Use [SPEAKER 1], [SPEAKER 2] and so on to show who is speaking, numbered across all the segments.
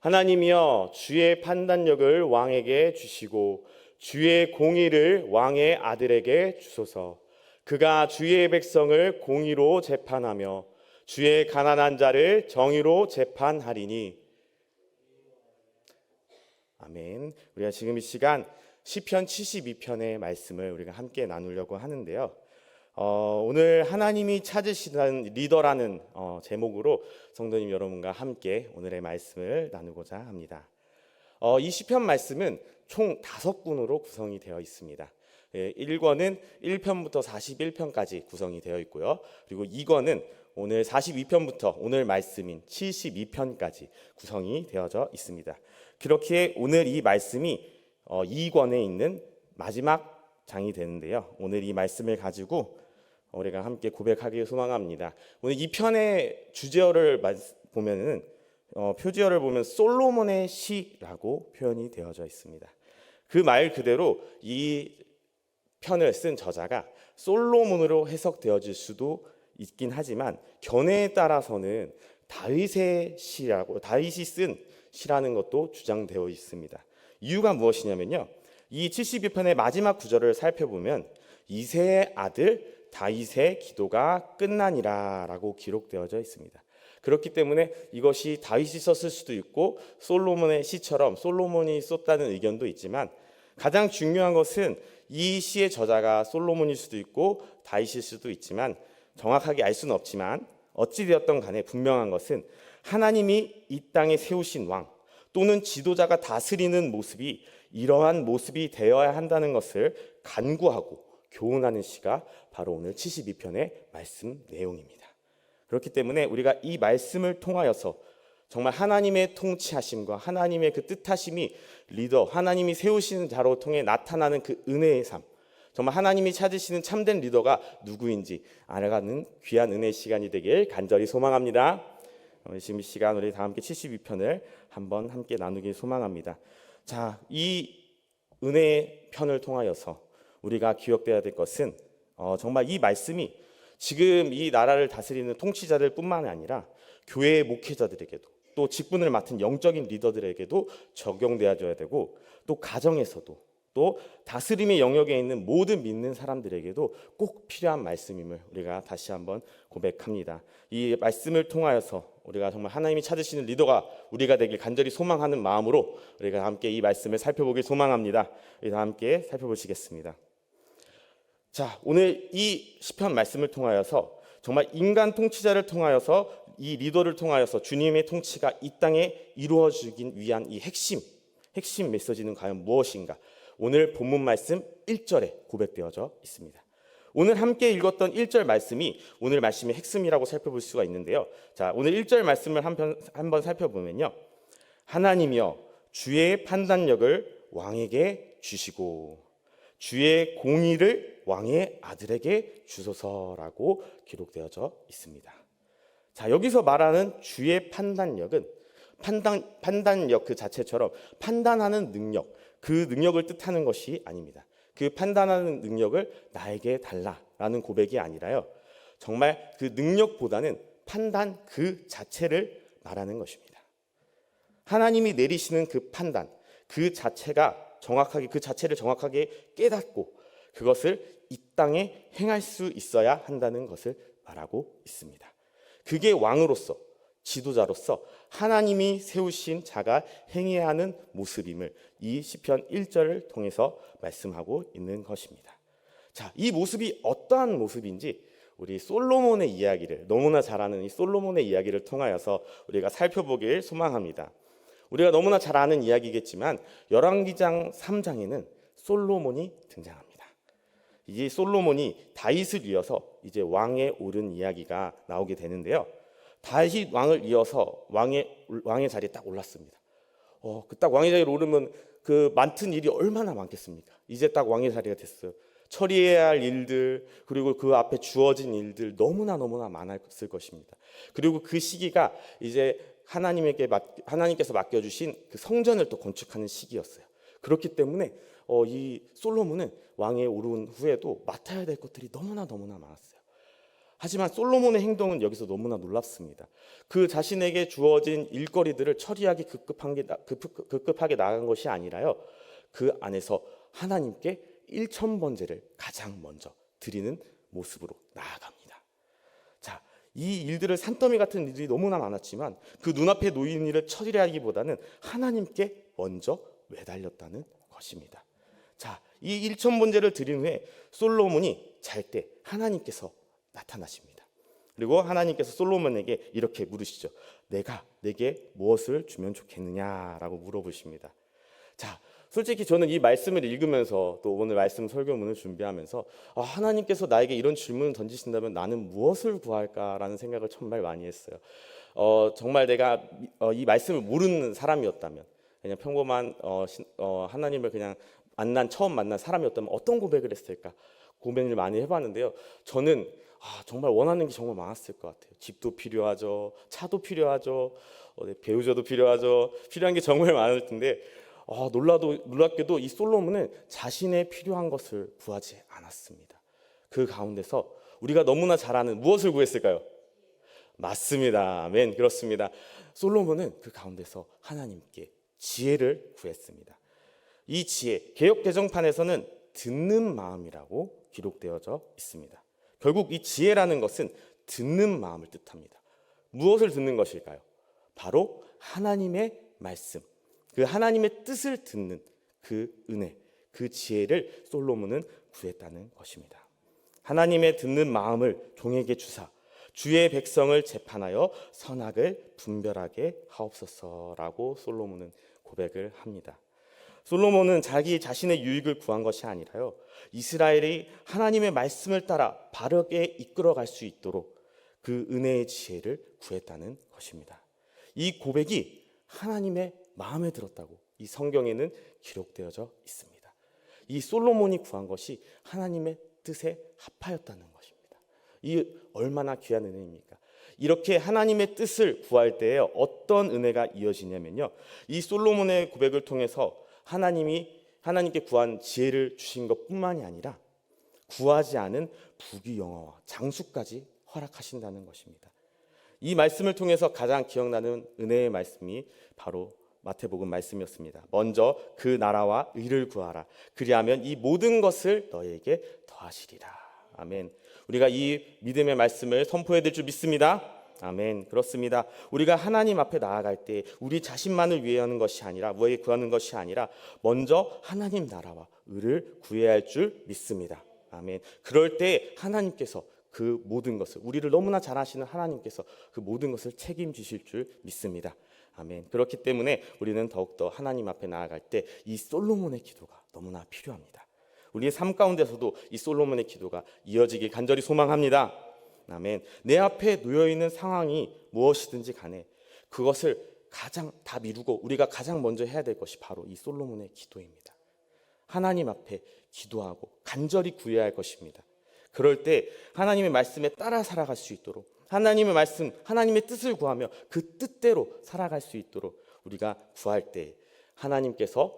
[SPEAKER 1] 하나님이여 주의 판단력을 왕에게 주시고 주의 공의를 왕의 아들에게 주소서. 그가 주의 백성을 공의로 재판하며 주의 가난한 자를 정의로 재판하리니. 아멘. 우리가 지금 이 시간 시편 72편의 말씀을 우리가 함께 나누려고 하는데요. 어, 오늘 하나님이 찾으시는 리더라는 어, 제목으로 성도님 여러분과 함께 오늘의 말씀을 나누고자 합니다. 어, 이 시편 말씀은 총 다섯 군으로 구성이 되어 있습니다. 예, 1권은 1편부터 41편까지 구성이 되어 있고요. 그리고 2권은 오늘 42편부터 오늘 말씀인 72편까지 구성이 되어져 있습니다. 그렇게 오늘 이 말씀이 어, 2권에 있는 마지막 장이 되는데요. 오늘 이 말씀을 가지고 우리가 함께 고백하길 소망합니다. 오늘 이 편의 주제어를 보면은 어, 표지어를 보면 솔로몬의 시라고 표현이 되어져 있습니다. 그 말 그대로 이 편을 쓴 저자가 솔로몬으로 해석되어질 수도 있긴 하지만 견해에 따라서는 다윗의 시라고 다윗이 쓴 시라는 것도 주장되어 있습니다. 이유가 무엇이냐면요. 이 72편의 마지막 구절을 살펴보면 이세의 아들 다윗의 기도가 끝나니라라고 기록되어져 있습니다. 그렇기 때문에 이것이 다윗이 썼을 수도 있고 솔로몬의 시처럼 솔로몬이 썼다는 의견도 있지만 가장 중요한 것은 이 시의 저자가 솔로몬일 수도 있고 다윗일 수도 있지만 정확하게 알 수는 없지만 어찌 되었던 간에 분명한 것은 하나님이 이 땅에 세우신 왕 또는 지도자가 다스리는 모습이 이러한 모습이 되어야 한다는 것을 간구하고 교훈하는 시가 바로 오늘 72편의 말씀 내용입니다. 그렇기 때문에 우리가 이 말씀을 통하여서 정말 하나님의 통치하심과 하나님의 그 뜻하심이 리더, 하나님이 세우시는 자로 통해 나타나는 그 은혜의 삶, 정말 하나님이 찾으시는 참된 리더가 누구인지 알아가는 귀한 은혜의 시간이 되길 간절히 소망합니다. 지금 이 시간 우리 다 함께 72편을 한번 함께 나누길 소망합니다. 자, 이 은혜의 편을 통하여서 우리가 기억돼야 될 것은 어, 정말 이 말씀이 지금 이 나라를 다스리는 통치자들뿐만 아니라 교회의 목회자들에게도 또 직분을 맡은 영적인 리더들에게도 적용되어져야 되고 또 가정에서도 또 다스림의 영역에 있는 모든 믿는 사람들에게도 꼭 필요한 말씀임을 우리가 다시 한번 고백합니다. 이 말씀을 통하여서 우리가 정말 하나님이 찾으시는 리더가 우리가 되길 간절히 소망하는 마음으로 우리가 함께 이 말씀을 살펴보길 소망합니다. 우리 다 함께 살펴보시겠습니다. 자, 오늘 이 시편 말씀을 통하여서 정말 인간 통치자를 통하여서 이 리더를 통하여서 주님의 통치가 이 땅에 이루어지기 위한 이 핵심, 핵심 메시지는 과연 무엇인가? 오늘 본문 말씀 1절에 고백되어져 있습니다. 오늘 함께 읽었던 1절 말씀이 오늘 말씀의 핵심이라고 살펴볼 수가 있는데요. 자, 오늘 1절 말씀을 한번, 한번 살펴보면요. 하나님이여 주의 판단력을 왕에게 주시고 주의 공의를 왕의 아들에게 주소서라고 기록되어져 있습니다. 자, 여기서 말하는 주의 판단력은 판단, 판단력 그 자체처럼 판단하는 능력, 그 능력을 뜻하는 것이 아닙니다. 그 판단하는 능력을 나에게 달라라는 고백이 아니라요. 정말 그 능력보다는 판단 그 자체를 말하는 것입니다. 하나님이 내리시는 그 판단, 그 자체가 정확하게 그 자체를 정확하게 깨닫고 그것을 이 땅에 행할 수 있어야 한다는 것을 말하고 있습니다. 그게 왕으로서 지도자로서 하나님이 세우신 자가 행해야 하는 모습임을 이 시편 1절을 통해서 말씀하고 있는 것입니다. 자, 이 모습이 어떠한 모습인지 우리 솔로몬의 이야기를 너무나 잘 아는 이 솔로몬의 이야기를 통하여서 우리가 살펴보길 소망합니다. 우리가 너무나 잘 아는 이야기겠지만 열왕기장 3장에는 솔로몬이 등장합니다. 이제 솔로몬이 다윗을 이어서 이제 왕에 오른 이야기가 나오게 되는데요. 다윗 왕을 이어서 왕의 왕의 자리에 딱 올랐습니다. 어, 그 딱 왕의 자리에 오르면 그 많은 일이 얼마나 많겠습니까? 이제 딱 왕의 자리가 됐어요. 처리해야 할 일들 그리고 그 앞에 주어진 일들 너무나 너무나 많았을 것입니다. 그리고 그 시기가 이제 하나님에게 맡, 하나님께서 맡겨주신 그 성전을 또 건축하는 시기였어요. 그렇기 때문에 어, 이 솔로몬은 왕에 오른 후에도 맡아야 될 것들이 너무나 너무나 많았어요. 하지만 솔로몬의 행동은 여기서 너무나 놀랍습니다. 그 자신에게 주어진 일거리들을 처리하기 급급한 게, 나- 급급, 급급하게 나간 것이 아니라요. 그 안에서 하나님께 일천 번제를 가장 먼저 드리는 모습으로 나아갑니다. 자, 이 일들을 산더미 같은 일들이 너무나 많았지만 그 눈앞에 놓인 일을 처리하기보다는 하나님께 먼저 매달렸다는 것입니다. 자, 이 일천 번제를 드린 후에 솔로몬이 잘 때 하나님께서 나타나십니다. 그리고 하나님께서 솔로몬에게 이렇게 물으시죠. 내가 내게 무엇을 주면 좋겠느냐라고 물어보십니다. 자, 솔직히 저는 이 말씀을 읽으면서 또 오늘 말씀 설교문을 준비하면서 아, 하나님께서 나에게 이런 질문을 던지신다면 나는 무엇을 구할까라는 생각을 정말 많이 했어요. 어, 정말 내가 미- 어, 이 말씀을 모르는 사람이었다면 그냥 평범한 어, 신- 어, 하나님을 그냥 만난 처음 만난 사람이었다면 어떤 고백을 했을까 고민을 많이 해봤는데요. 저는 아, 정말 원하는 게 정말 많았을 것 같아요. 집도 필요하죠, 차도 필요하죠, 어, 네, 배우자도 필요하죠. 필요한 게 정말 많을 텐데 아, 놀라도 놀랍게도 이 솔로몬은 자신의 필요한 것을 구하지 않았습니다. 그 가운데서 우리가 너무나 잘 아는 무엇을 구했을까요? 맞습니다. 아멘. 그렇습니다. 솔로몬은 그 가운데서 하나님께 지혜를 구했습니다. 이 지혜, 개혁 개정판에서는 듣는 마음이라고 기록되어져 있습니다. 결국 이 지혜라는 것은 듣는 마음을 뜻합니다. 무엇을 듣는 것일까요? 바로 하나님의 말씀, 그 하나님의 뜻을 듣는 그 은혜, 그 지혜를 솔로몬은 구했다는 것입니다. 하나님의 듣는 마음을 종에게 주사 주의 백성을 재판하여 선악을 분별하게 하옵소서라고 솔로몬은 고백을 합니다. 솔로몬은 자기 자신의 유익을 구한 것이 아니라요. 이스라엘이 하나님의 말씀을 따라 바르게 이끌어갈 수 있도록 그 은혜의 지혜를 구했다는 것입니다. 이 고백이 하나님의 마음에 들었다고 이 성경에는 기록되어져 있습니다. 이 솔로몬이 구한 것이 하나님의 뜻에 합하였다는 것입니다. 이 얼마나 귀한 은혜입니까? 이렇게 하나님의 뜻을 구할 때에 어떤 은혜가 이어지냐면요. 이 솔로몬의 고백을 통해서 하나님이 하나님께 구한 지혜를 주신 것뿐만이 아니라 구하지 않은 부귀영화와 장수까지 허락하신다는 것입니다. 이 말씀을 통해서 가장 기억나는 은혜의 말씀이 바로 마태복음 말씀이었습니다. 먼저 그 나라와 의를 구하라. 그리하면 이 모든 것을 너에게 더하시리라. 아멘. 우리가 이 믿음의 말씀을 선포해 드릴 줄 믿습니다. 아멘. 그렇습니다. 우리가 하나님 앞에 나아갈 때 우리 자신만을 위해 하는 것이 아니라 뭐에 구하는 것이 아니라 먼저 하나님 나라와 의를 구해야 할 줄 믿습니다. 아멘. 그럴 때 하나님께서 그 모든 것을 우리를 너무나 잘 아시는 하나님께서 그 모든 것을 책임지실 줄 믿습니다. 아멘. 그렇기 때문에 우리는 더욱더 하나님 앞에 나아갈 때 이 솔로몬의 기도가 너무나 필요합니다. 우리의 삶 가운데서도 이 솔로몬의 기도가 이어지길 간절히 소망합니다. 아멘. 내 앞에 놓여 있는 상황이 무엇이든지 간에 그것을 가장 다 미루고 우리가 가장 먼저 해야 될 것이 바로 이 솔로몬의 기도입니다. 하나님 앞에 기도하고 간절히 구해야 할 것입니다. 그럴 때 하나님의 말씀에 따라 살아갈 수 있도록 하나님의 말씀, 하나님의 뜻을 구하며 그 뜻대로 살아갈 수 있도록 우리가 구할 때 하나님께서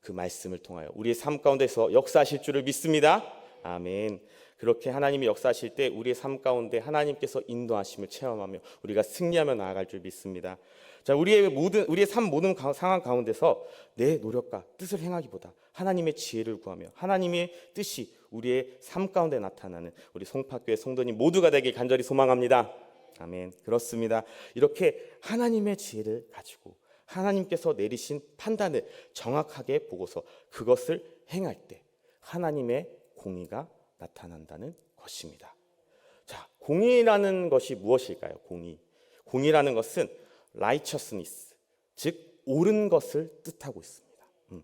[SPEAKER 1] 그 말씀을 통하여 우리의 삶 가운데서 역사하실 줄을 믿습니다. 아멘. 그렇게 하나님이 역사하실 때 우리의 삶 가운데 하나님께서 인도하심을 체험하며 우리가 승리하며 나아갈 줄 믿습니다. 자, 우리의 모든 우리의 삶 모든 가- 상황 가운데서 내 노력과 뜻을 행하기보다 하나님의 지혜를 구하며 하나님의 뜻이 우리의 삶 가운데 나타나는 우리 송파교회 성도님 모두가 되길 간절히 소망합니다. 아멘. 그렇습니다. 이렇게 하나님의 지혜를 가지고 하나님께서 내리신 판단을 정확하게 보고서 그것을 행할 때 하나님의 공의가 나타난다는 것입니다. 자, 공의라는 것이 무엇일까요? 공의. 공의라는 것은 righteousness, 즉 옳은 것을 뜻하고 있습니다. 음.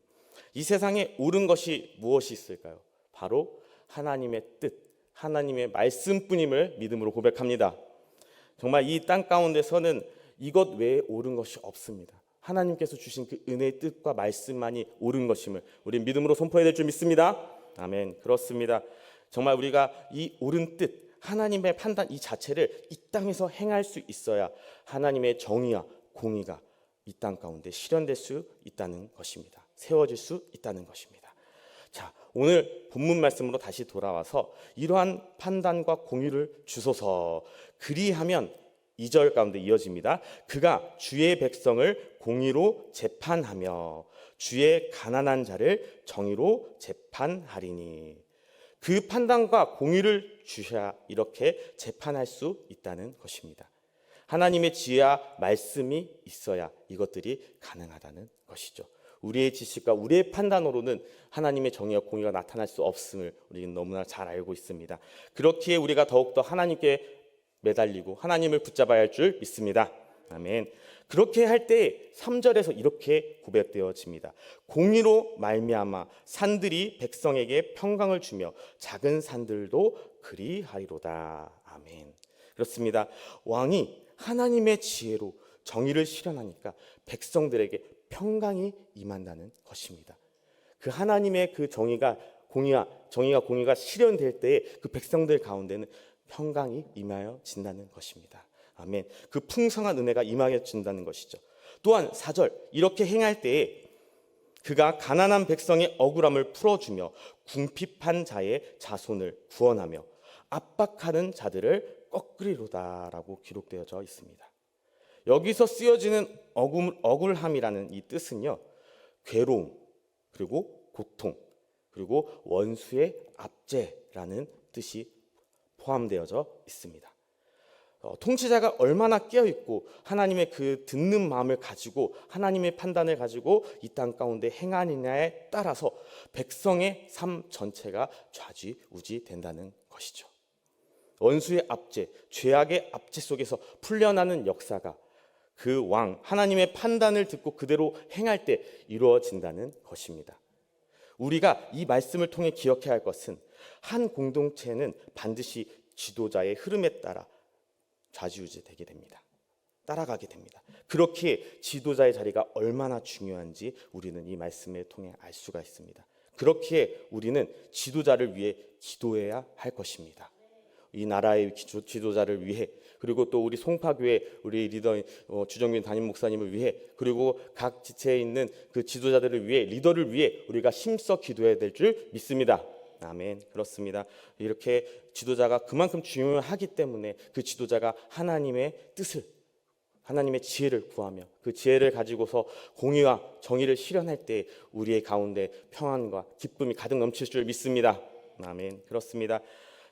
[SPEAKER 1] 이 세상에 옳은 것이 무엇이 있을까요? 바로 하나님의 뜻, 하나님의 말씀뿐임을 믿음으로 고백합니다. 정말 이 땅 가운데서는 이것 외에 옳은 것이 없습니다. 하나님께서 주신 그 은혜의 뜻과 말씀만이 옳은 것임을 우리 믿음으로 선포해야 될 줄 믿습니다. 아멘. 그렇습니다. 정말 우리가 이 옳은 뜻, 하나님의 판단 이 자체를 이 땅에서 행할 수 있어야 하나님의 정의와 공의가 이 땅 가운데 실현될 수 있다는 것입니다. 세워질 수 있다는 것입니다. 자, 오늘 본문 말씀으로 다시 돌아와서 이러한 판단과 공유를 주소서 그리하면 2절 가운데 이어집니다. 그가 주의 백성을 공의로 재판하며 주의 가난한 자를 정의로 재판하리니 그 판단과 공의를 주셔야 이렇게 재판할 수 있다는 것입니다. 하나님의 지혜와 말씀이 있어야 이것들이 가능하다는 것이죠. 우리의 지식과 우리의 판단으로는 하나님의 정의와 공의가 나타날 수 없음을 우리는 너무나 잘 알고 있습니다. 그렇기에 우리가 더욱더 하나님께 매달리고 하나님을 붙잡아야 할 줄 믿습니다. 아멘. 그렇게 할 때 3절에서 이렇게 고백되어집니다. 공의로 말미암아 산들이 백성에게 평강을 주며 작은 산들도 그리하리로다. 아멘. 그렇습니다. 왕이 하나님의 지혜로 정의를 실현하니까 백성들에게 평강이 임한다는 것입니다. 그 하나님의 그 정의가 공의와 정의가 공의가 실현될 때에 그 백성들 가운데는 평강이 임하여 진다는 것입니다. 아멘. 그 풍성한 은혜가 임하여 진다는 것이죠. 또한 4절 이렇게 행할 때에 그가 가난한 백성의 억울함을 풀어주며 궁핍한 자의 자손을 구원하며 압박하는 자들을 꺾으리로다라고 기록되어져 있습니다. 여기서 쓰여지는 억울, 억울함이라는 이 뜻은요 괴로움 그리고 고통 그리고 원수의 압제라는 뜻이 포함되어져 있습니다. 어, 통치자가 얼마나 깨어 있고 하나님의 그 듣는 마음을 가지고 하나님의 판단을 가지고 이 땅 가운데 행하느냐에 따라서 백성의 삶 전체가 좌지우지 된다는 것이죠. 원수의 압제, 죄악의 압제 속에서 풀려나는 역사가 그 왕, 하나님의 판단을 듣고 그대로 행할 때 이루어진다는 것입니다. 우리가 이 말씀을 통해 기억해야 할 것은 한 공동체는 반드시 지도자의 흐름에 따라 좌지우지 되게 됩니다. 따라가게 됩니다. 그렇게 지도자의 자리가 얼마나 중요한지 우리는 이 말씀을 통해 알 수가 있습니다. 그렇기에 우리는 지도자를 위해 기도해야 할 것입니다. 이 나라의 지도자를 위해 그리고 또 우리 송파교회 우리 리더 어, 주정균 담임 목사님을 위해 그리고 각 지체에 있는 그 지도자들을 위해 리더를 위해 우리가 힘써 기도해야 될 줄 믿습니다. 아멘. 그렇습니다. 이렇게 지도자가 그만큼 중요하기 때문에 그 지도자가 하나님의 뜻을 하나님의 지혜를 구하며 그 지혜를 가지고서 공의와 정의를 실현할 때 우리의 가운데 평안과 기쁨이 가득 넘칠 줄 믿습니다. 아멘. 그렇습니다.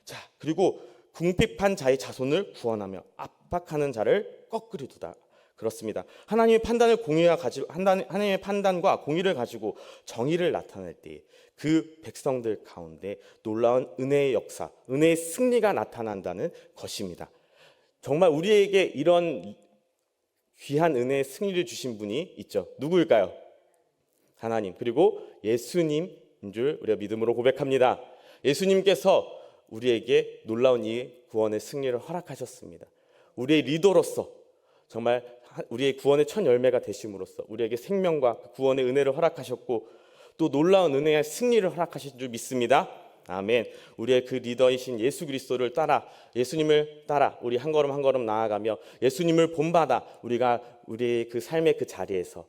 [SPEAKER 1] 자, 그리고 궁핍한 자의 자손을 구원하며 압박하는 자를 거꾸리 두다. 그렇습니다. 하나님의 판단을 공의와 가지고 하나님의 판단과 공의를 가지고 정의를 나타낼 때 그 백성들 가운데 놀라운 은혜의 역사, 은혜의 승리가 나타난다는 것입니다. 정말 우리에게 이런 귀한 은혜의 승리를 주신 분이 있죠. 누구일까요? 하나님 그리고 예수님인 줄 우리가 믿음으로 고백합니다. 예수님께서 우리에게 놀라운 이 구원의 승리를 허락하셨습니다. 우리의 리더로서 정말 우리의 구원의 첫 열매가 되심으로써 우리에게 생명과 그 구원의 은혜를 허락하셨고 또 놀라운 은혜의 승리를 허락하신 줄 믿습니다. 아멘. 우리의 그 리더이신 예수 그리스도를 따라 예수님을 따라 우리 한 걸음 한 걸음 나아가며 예수님을 본받아 우리가 우리의 그 삶의 그 자리에서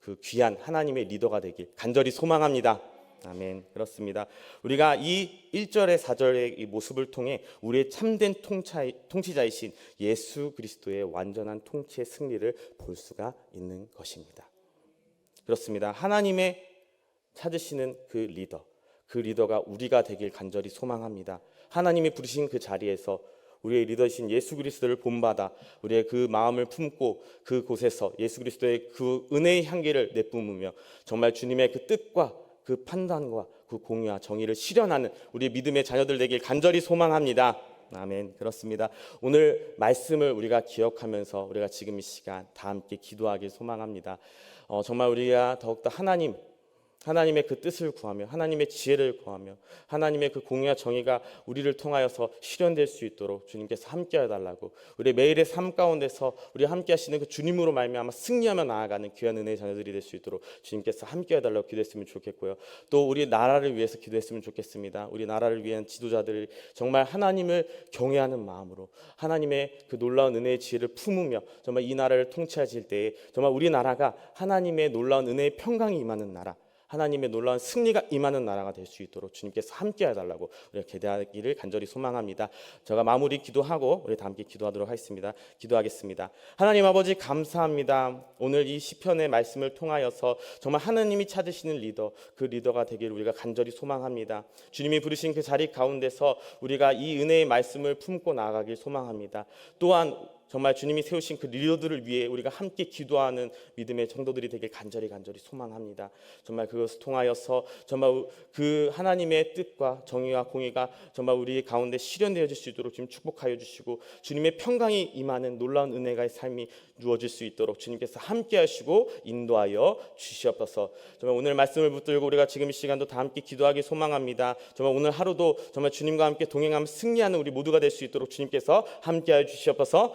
[SPEAKER 1] 그 귀한 하나님의 리더가 되길 간절히 소망합니다. 아멘. 그렇습니다. 우리가 이 1절의 4절의 이 모습을 통해 우리의 참된 통차, 통치자이신 예수 그리스도의 완전한 통치의 승리를 볼 수가 있는 것입니다. 그렇습니다. 하나님의 찾으시는 그 리더, 그 리더가 우리가 되길 간절히 소망합니다. 하나님이 부르신 그 자리에서 우리의 리더신 예수 그리스도를 본받아 우리의 그 마음을 품고 그 곳에서 예수 그리스도의 그 은혜의 향기를 내뿜으며 정말 주님의 그 뜻과 그 판단과 그 공의와 정의를 실현하는 우리 믿음의 자녀들 되길 간절히 소망합니다. 아멘. 그렇습니다. 오늘 말씀을 우리가 기억하면서 우리가 지금 이 시간 다 함께 기도하길 소망합니다. 어, 정말 우리가 더욱더 하나님 하나님의 그 뜻을 구하며 하나님의 지혜를 구하며 하나님의 그 공의와 정의가 우리를 통하여서 실현될 수 있도록 주님께서 함께해 달라고 우리 매일의 삶 가운데서 우리 함께 하시는 그 주님으로 말미암아 승리하며 나아가는 귀한 은혜의 자녀들이 될 수 있도록 주님께서 함께해 달라고 기도했으면 좋겠고요. 또 우리 나라를 위해서 기도했으면 좋겠습니다. 우리 나라를 위한 지도자들이 정말 하나님을 경외하는 마음으로 하나님의 그 놀라운 은혜의 지혜를 품으며 정말 이 나라를 통치하실 때에 정말 우리 나라가 하나님의 놀라운 은혜의 평강이 임하는 나라 하나님의 놀라운 승리가 임하는 나라가 될 수 있도록 주님께서 함께 해달라고 우리가 기대하기를 간절히 소망합니다. 제가 마무리 기도하고 우리 다 함께 기도하도록 하겠습니다. 기도하겠습니다. 하나님 아버지 감사합니다. 오늘 이 시편의 말씀을 통하여서 정말 하나님이 찾으시는 리더 그 리더가 되기를 우리가 간절히 소망합니다. 주님이 부르신 그 자리 가운데서 우리가 이 은혜의 말씀을 품고 나아가길 소망합니다. 또한 정말 주님이 세우신 그 리더들을 위해 우리가 함께 기도하는 믿음의 정도들이 되길 간절히 간절히 소망합니다. 정말 그것을 통하여서 정말 그 하나님의 뜻과 정의와 공의가 정말 우리 가운데 실현되어질 수 있도록 주님 축복하여 주시고 주님의 평강이 임하는 놀라운 은혜가의 삶이 누워질 수 있도록 주님께서 함께 하시고 인도하여 주시옵소서. 정말 오늘 말씀을 붙들고 우리가 지금 이 시간도 다 함께 기도하기 소망합니다. 정말 오늘 하루도 정말 주님과 함께 동행하며 승리하는 우리 모두가 될 수 있도록 주님께서 함께 하여 주시옵소서.